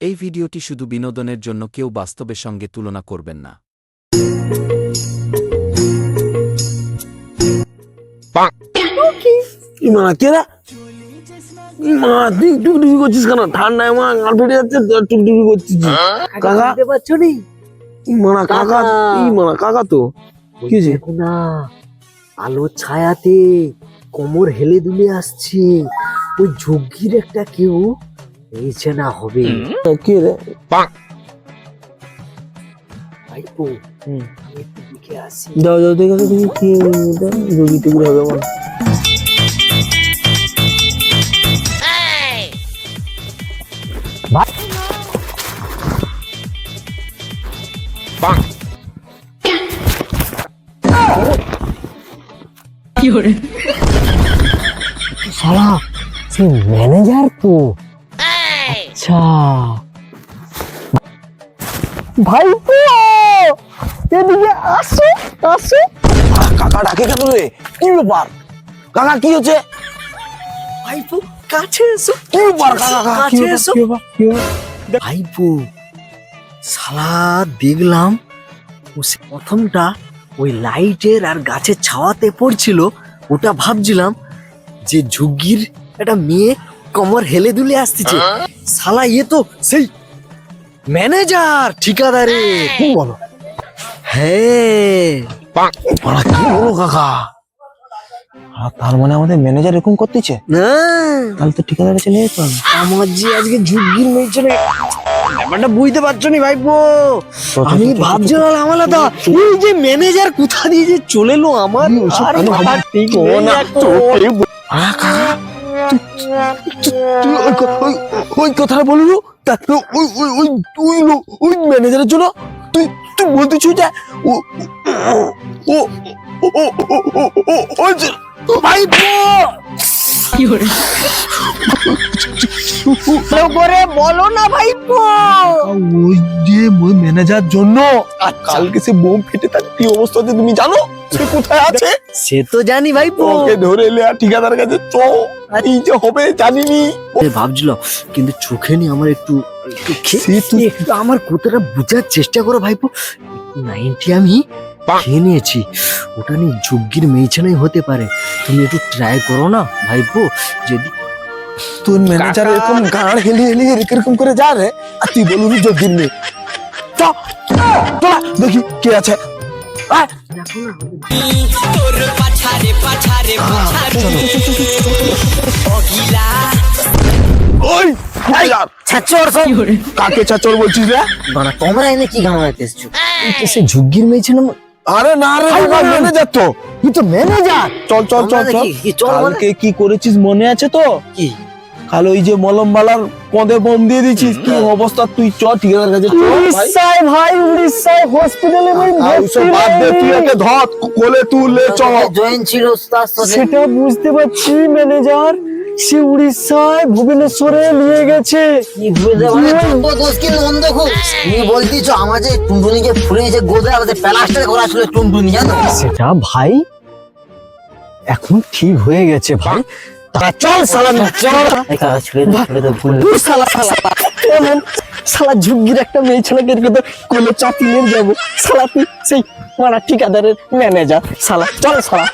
এই ভিডিওটি শুধু বিনোদনের জন্য কেউ বাস্তবের সঙ্গে তুলনা করবেন না। মা তুই টুকটুকি করছিস কেন? ঠান্ডায় মা গাল ফেটে যাচ্ছে টুকটুকি করছিস। কাকা? পারছ নি? মানা কাকা কাকা। মানা কাকা তো। কি? না আলোর ছায়াতে কোমর হেলে দুলে আসছে। ওই ঝুঁকির একটা কেউ নিচে না হবে। কি রে? ভাই ও দাও দাও তুমি কি রুগী হবে কি সে ম্যানেজার তো। আচ্ছা। ভাইপো! এদিকে আসো আসো। কাকা ডাকে কেন রে? কি ব্যাপার? কাকা কি হচ্ছে? ভাইপো কাছে এসো। কি ব্যাপার কাকা কাছে এসো? ভাইপো শালা দেখলাম ও সে প্রথমটা ওই লাইটের আর গাছের ছাওয়াতে পড়ছিল। ওটা ভাবছিলাম যে ঝুগির একটা মেয়ে কমর হেলে দুলে আসতেছে। শালা ইয়ে তো সেই ম্যানেজার ঠিকাদারে। কি বলো হ্যাঁ। কি বলো কাকা? আর তার মানে আমাদের ম্যানেজার এরকম করতেছে? না। তাহলে তো ঠিকাদার কাছে নিয়ে যেতে হবে। আমার যে আজকে ঝুগির মেয়েছে না ব্যাপারটা বুঝতে পারছ নি ভাইপো আমি ভাবছিলাম আমার দাদা এই যে ম্যানেজার কোথা দিয়ে যে চলে এলো আমার? আর ঠিক কাকা ওই ওই ওই তুই ওই ম্যানেজারের জন্য তুই তুই ও বলো না ভাই ওই যে ম্যানেজার জন্য আর কালকে সে বোম ফেটে তার কি অবস্থা তুমি জানো সে কোথায় আছে? সে তো জানি ভাইপো ওকে ধরে এলে আর ঠিকাদার কাছে চ। এই যে হবে জানিনি। ভাবছিলাম কিন্তু চোখে নি আমার একটু একটু আমার কথাটা বোঝার চেষ্টা করো ভাইপো নাইনটি আমি খেয়ে নিয়েছি। ওটা নিয়ে যজ্ঞের মেয়েছেনাই হতে পারে। তুমি একটু ট্রাই করো না ভাইপো যদি তোর ম্যানেজার এরকম গাড় হেলি হেলি এরকম করে যা রে। আর তুই বলবি যোগ্যের নেই চ। দেখি কে আছে। কাকে চাচর বলছিস রে? বানা তোমরা এনে কি ঘামাইতে এসছো সে ঝুগ্গির মেয়েছে না আরে না রে ম্যানেজার তো। তুই তো ম্যানেজার চল চল চল চল? কালকে কি করেছিস মনে আছে তো? কি? ওই যে মলম বালার পদে বোম দিয়ে দিছিস কি অবস্থা? তুই চ ঠিকাদার কাছে উড়িষ্যায় ভাই উড়িষ্যায় হসপিটালে ভাই বাদ দে তুই একে ধর কোলে তুলে চ। জয়েন ছিল সেটা বুঝতে পারছি ম্যানেজার সে উড়িষ্যায় ভুবনেশ্বরে নিয়ে গেছে। বলতেছো আমার যে টুনটুনিকে ফুলে যে গোদে আমাদের প্লাস্টার করা ছিল টুনটুনি জানো? সেটা ভাই এখন ঠিক হয়ে গেছে ভাই। চল সালা চল। সালা সালা সালা একটা মেয়ে ছেলেকে তো কোলে চাপি নিয়ে যাব। সালা তুই সেই মারা ঠিকাদারের ম্যানেজার সালা চল সালা।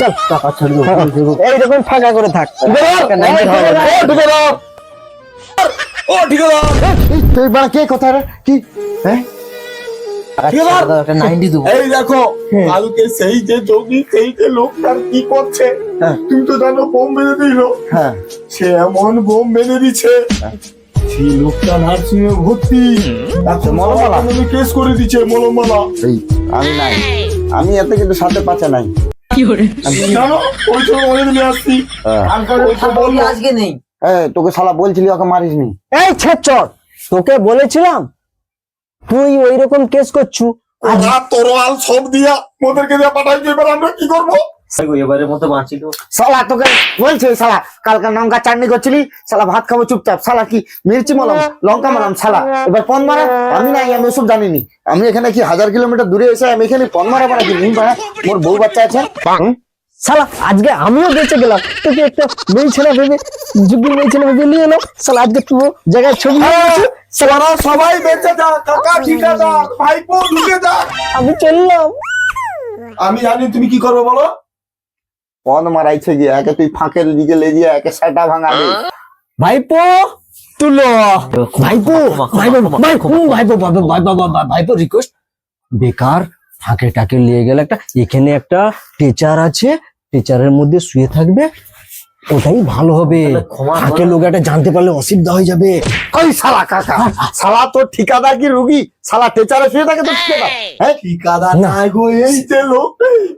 চল। টাকা ছেড়ে দে ভুল দেবো এইরকম ফাঁকা করে থাক ও ঠিকাদার তুই বাড়া কে কথা কি? হ্যাঁ? এই দেখো কালকে সেই যে যোগী সেই যে লোকটার কি করছে? তুমি তো জানো বোম বেঁধে দিল। হ্যাঁ। সে এমন বোম বেঁধে দিচ্ছে। সেই লোকটা নার্সিং এ ভর্তি মলমালা। কেস করে দিচ্ছে মলমালা। এই আমি নাই। আমি এতে কিন্তু সাথে পাচা নাই। জানো ওই আসছি। হ্যাঁ। আঙ্কাল তো বলল আজকে নেই। এই তোকে শালা বলছিলি ওকে মারিস নি এই ছেচর তোকে বলেছিলাম তুই ওই রকম কেস করছু। ওরা তরোয়াল সব দিয়া ওদেরকে দিয়ে পাঠাইছে এবার আমরা কি করব? এবারের মতো বাঁচিল শালা তোকে বলছে শালা কালকে লঙ্কা চাটনি করছিলি শালা ভাত খাব চুপচাপ। শালা কি মির্চি মালাম লঙ্কা মালাম শালা। এবার পন মারা? আমি নাই আমি ওসব জানিনি। আমি এখানে কি হাজার কিলোমিটার দূরে এসে আমি এখানে পন মারা মারা কি নিম পাড়া মোর বউ বাচ্চা আছে। শালা আজকে আমিও বেঁচে গেলাম। তোকে একটা মেয়ে ছেলে ভেবে যুগের মেয়ে ছেলে ভেবে নিয়ে এলো। সালা আজকে তুই জায়গায় ছবি। শালা তোরা সবাই বেঁচে যা কাকা ঠিকাদার ভাইপো ঢুকে যা আমি চললাম। আমি জানি তুমি কি করবে বলো? পদ মারাইছে গিয়ে একে তুই ফাঁকের দিকে লেজিয়ে একে সেটা ভাঙা দে ভাইপো তুলো। ভাইপো ভাইপো ভাইপো ভাইপো ভাইপো ভাইপো ভাইপো রিকোয়েস্ট বেকার ফাঁকে টাকে নিয়ে গেলে একটা এখানে একটা টিচার আছে টিচারের মধ্যে শুয়ে থাকবে ওটাই ভালো হবে। ফাঁকে লোক একটা জানতে পারলে অসুবিধা হয়ে যাবে। ওই শালা কাকা শালা তোর ঠিকাদার কি রুগী? শালা টেচারে শুয়ে থাকে তো ঠিকাদার? হ্যাঁ? ঠিকাদার না। গো এই যে লোক।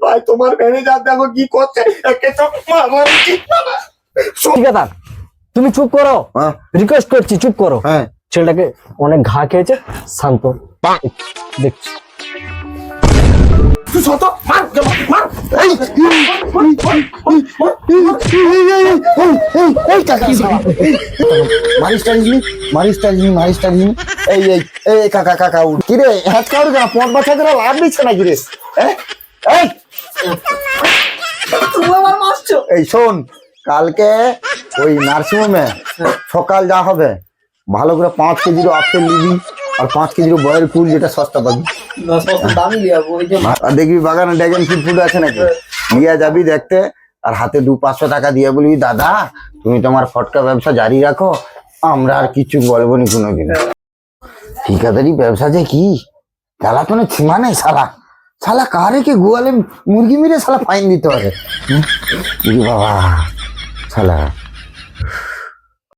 ভাই তোমার ম্যানেজার দেখো কি করছে। একে তো মারার উচিত না। ঠিক আছে তুমি চুপ করো। হ্যাঁ। রিকোয়েস্ট করছি চুপ করো। হ্যাঁ। ছেলেটাকে অনেক ঘা খেয়েছে শান্ত। দেখছি। তুই শত মার মার। এই, এই কাকা কাকা উঠ কিরে হ্যাঁ লাভ না হ্যাঁ? শোন কালকে ওই নার্সিংহোমে সকাল যা হবে ভালো করে পাঁচ কেজির আপেল নিবি আর পাঁচ কেজির বয়ের ফুল যেটা সস্তা পাবি। আর দেখবি বাগানে ড্রাগন ফ্রুট ফুল আছে নাকি? নিয়ে যাবি দেখতে আর হাতে দু পাঁচশো টাকা দিয়ে বলবি দাদা তুমি তোমার ফটকা ব্যবসা জারি রাখো আমরা আর কিছু বলব নি কোনোদিন। ঠিকাদারি ব্যবসা যে কি? তো সীমা নেই সালা শালা কারে কে গোয়ালে মুরগি মেরে শালা ফাইন দিতে হবে? বাবা শালা।